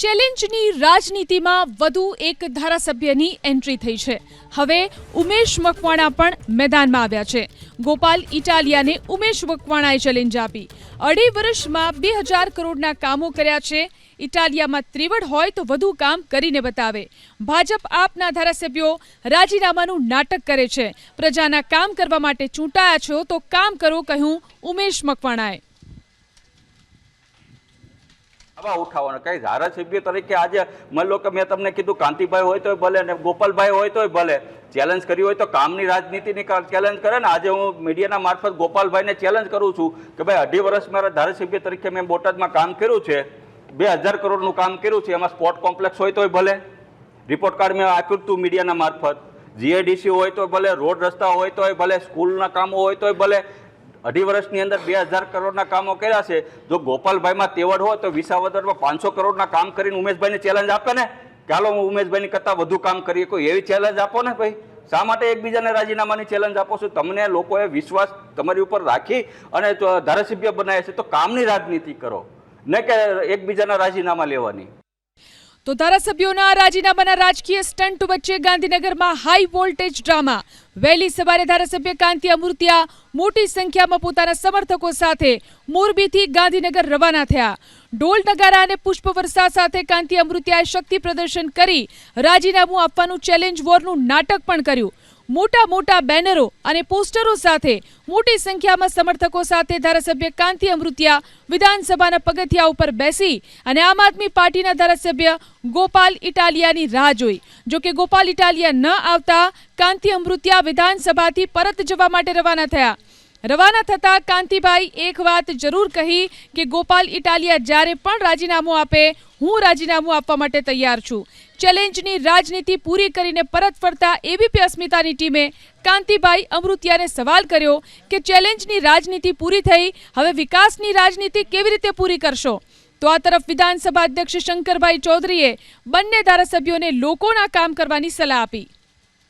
ચેલેન્જની રાજનીતિમાં વધુ એક ધારાસભ્યની એન્ટ્રી થઈ છે. હવે ઉમેશ મકવાણા પણ મેદાનમાં આવ્યા છે. ગોપાલ ઇટાલિયાને ઉમેશ મકવાણાએ ચેલેન્જ આપી. અઢી વર્ષમાં બે હજાર કરોડના કામો કર્યા છે. ઇટાલિયામાં ત્રિવડ હોય તો વધુ કામ કરીને બતાવે. ભાજપ આપના ધારાસભ્યો રાજીનામાનું નાટક કરે છે. પ્રજાના કામ કરવા માટે ચૂંટાયા છો તો કામ કરો, કહ્યું ઉમેશ મકવાણાએ. આવા ઉઠાવવાનો. કઈ ધારાસભ્ય તરીકે આજે માની લો કે મેં તમને કીધું, કાંતિભાઈ હોય તોય ભલે ને ગોપાલભાઈ હોય તોય ભલે. ચેલેન્જ કરી હોય તો કામની રાજનીતિની ચેલેન્જ કરે ને આજે હું મીડિયાના મારફત ગોપાલભાઈને ચેલેન્જ કરું છું કે ભાઈ અઢી વર્ષ મારા ધારાસભ્ય તરીકે મેં બોટાદમાં કામ કર્યું છે. બે હજાર કરોડનું કામ કર્યું છે. એમાં સ્પોર્ટ કોમ્પ્લેક્સ હોય તોય ભલે. રિપોર્ટ કાર્ડ મેં આપ્યું હતું મીડિયાના મારફત. જીએડીસી હોય તો ભલે. રોડ રસ્તા હોય તોય ભલે. સ્કૂલના કામો હોય તોય ભલે. અઢી વર્ષની અંદર બે હજાર કરોડના કામો કર્યા છે. જો ગોપાલભાઈમાં તેવડ હોય તો વિસાવદરમાં પાંચસો કરોડના કામ કરીને ઉમેશભાઈને ચેલેન્જ આપે ને? ચાલો હું ઉમેશભાઈની કરતાં વધુ કામ કરીએ. કોઈ એવી ચેલેન્જ આપો ને ભાઈ? શા માટે એકબીજાને રાજીનામાની ચેલેન્જ આપો છો? તમને લોકોએ વિશ્વાસ તમારી ઉપર રાખી અને ધારાસભ્ય બનાવ્યા છે. તો કામની રાજનીતિ કરો. ને કે એકબીજાના રાજીનામા લેવાની. તો ધારાસભ્યોના રાજીનામાના રાજકીય સ્ટન્ટ વચ્ચે ગાંધીનગરમાં હાઈ વોલ્ટેજ ડ્રામા. વહેલી સવારે ધારાસભ્ય કાંતિ અમૃતિયા મોટી સંખ્યામાં પોતાના સમર્થકો સાથે મોરબીથી ગાંધીનગર રવાના થયા. ઢોલ, નગારા અને પુષ્પવર્ષા સાથે કાંતિ અમૃતિયાએ શક્તિ પ્રદર્શન કરી રાજીનામું આપવાનું ચેલેન્જ વોરનું નાટક પણ કર્યું. મોટા મોટા બેનરો અને પોસ્ટરો સાથે, મોટી સંખ્યામાં સમર્થકો સાથે ધારાસભ્ય કાંતિ અમૃતિયા વિધાનસભાના પગથિયા ઉપર બેસી અને આમ આદમી પાર્ટીના ધારાસભ્ય ગોપાલ ઇટાલિયાની રાહ જોઈ. જો કે ગોપાલ ઇટાલિયા ન આવતા, કાંતિ અમૃતિયા વિધાનસભાથી પરત જવા માટે રવાના થયા. રવાના થતા કાંતિભાઈ એક વાત જરૂર કહી કે ગોપાલ ઇટાલિયા જ્યારે પણ રાજીનામું આપે, હું રાજીનામું આપવા માટે તૈયાર છું. ચેલેન્જની રાજનીતિ પૂરી કરીને પરત ફરતા એબીપી અસ્મિતાની ટીમે કાંતિભાઈ અમૃતિયાને સવાલ કર્યો કે ચેલેન્જની રાજનીતિ પૂરી થઈ, હવે વિકાસની રાજનીતિ કેવી રીતે પૂરી કરશો? તો આ તરફ વિધાનસભા અધ્યક્ષ શંકરભાઈ ચૌધરીએ બંને ધારાસભ્યોને લોકોના કામ કરવાની સલાહ આપી.